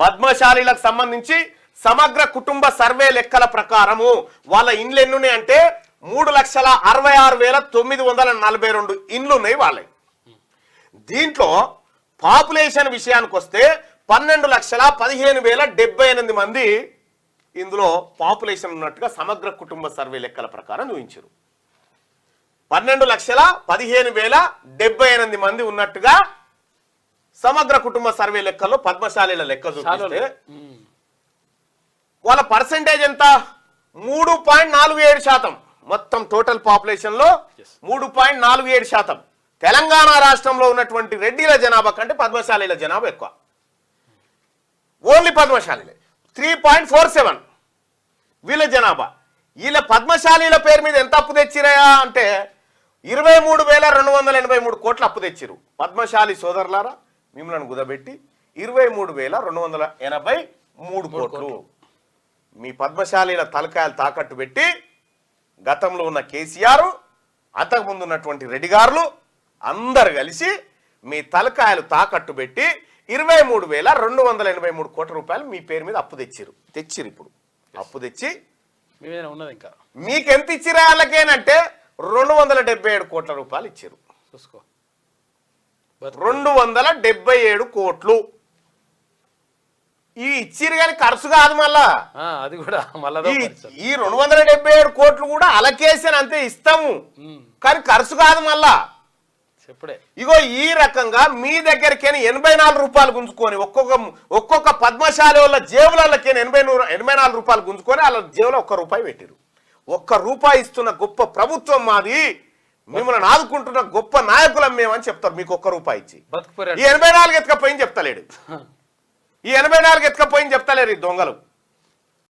పద్మశాలీలకు సంబంధించి సమగ్ర కుటుంబ సర్వే లెక్కల ప్రకారము వాళ్ళ ఇండ్లు ఎన్నున్నాయి అంటే మూడు లక్షల అరవై ఆరు వేల తొమ్మిది వందల నలభై రెండు ఇండ్లు ఉన్నాయి వాళ్ళవి దీంట్లో పాపులేషన్ విషయానికి వస్తే పన్నెండు లక్షల పదిహేను వేల డెబ్బై ఎనిమిది మంది ఇందులో పాపులేషన్ ఉన్నట్టుగా సమగ్ర కుటుంబ సర్వే లెక్కల ప్రకారం చూపించారు. పన్నెండు లక్షల పదిహేను వేల డెబ్బై ఎనిమిది మంది ఉన్నట్టుగా సమగ్ర కుటుంబ సర్వే లెక్కల్లో పద్మశాలీల లెక్క చూపిస్తే వాళ్ళ పర్సంటేజ్ ఎంత? మూడు పాయింట్ నాలుగు ఏడు శాతం. మొత్తం టోటల్ పాపులేషన్లో మూడు పాయింట్ నాలుగు ఏడు శాతం. తెలంగాణ రాష్ట్రంలో ఉన్నటువంటి రెడ్డిల జనాభా కంటే పద్మశాలీల జనాభా ఎక్కువ. ఓన్లీ పద్మశాలీలే. త్రీ పాయింట్ ఫోర్ సెవెన్ వీళ్ళ జనాభా. వీళ్ళ పద్మశాలీల పేరు మీద ఎంత అప్పు తెచ్చిరయా అంటే ఇరవై మూడు వేల రెండు వందల ఎనభై మూడు కోట్ల అప్పు తెచ్చిరు. పద్మశాలి సోదరులారా మిమ్మల్ని కుదబెట్టి ఇరవై మూడు వేల రెండు వందల ఎనభై మూడు కోట్లు. మీ పద్మశాలీల తలకాయలు తాకట్టు పెట్టి గతంలో ఉన్న కేసీఆర్ అంతకుముందు ఉన్నటువంటి రెడ్డి గారులు అందరు కలిసి మీ తలకాయలు తాకట్టు పెట్టి ఇరవై మూడు వేల రెండు వందల ఎనభై మూడు కోట్ల రూపాయలు మీ పేరు మీద అప్పు తెచ్చిరు. తెచ్చిరు ఇప్పుడు. అప్పు తెచ్చి ఉన్నది ఇంకా. మీకు ఎంత ఇచ్చిరా వాళ్ళకేనంటే రెండు వందల డెబ్బై ఏడు కోట్ల రూపాయలు ఇచ్చారు. చూసుకో. రెండు వందల డెబ్బై ఏడు కోట్లు. ఈ ఇచ్చిరు కానీ ఖర్చు కాదు మళ్ళా. అది కూడా మళ్ళా ఈ రెండు వందల డెబ్బై ఏడు కోట్లు కూడా అలకేషన్ అంతే ఇస్తాము. కానీ ఖర్చు కాదు మళ్ళా. చెప్పుడే. ఇగో ఈ రకంగా మీ దగ్గరికైనా ఎనభై నాలుగు రూపాయలు గుంజుకొని ఒక్కొక్క ఒక్కొక్క పద్మశాలి వాళ్ళ జేబులకి ఎనభై ఎనభై నాలుగు రూపాయలు గుంజుకొని వాళ్ళ జేబులో ఒక్క రూపాయి పెట్టిరు. ఒక్క రూపాయి ఇస్తున్న గొప్ప ప్రభుత్వం మాది. మిమ్మల్ని ఆదుకుంటున్న గొప్ప నాయకులం మేమని చెప్తారు మీకు ఒక్క రూపాయి ఇచ్చి. ఈ ఎనభై నాలుగు ఎత్తుకపోయింది చెప్తలేడు. ఈ ఎనభై నాలుగు ఎత్తుకపోయింది చెప్తలేరు ఈ దొంగలు.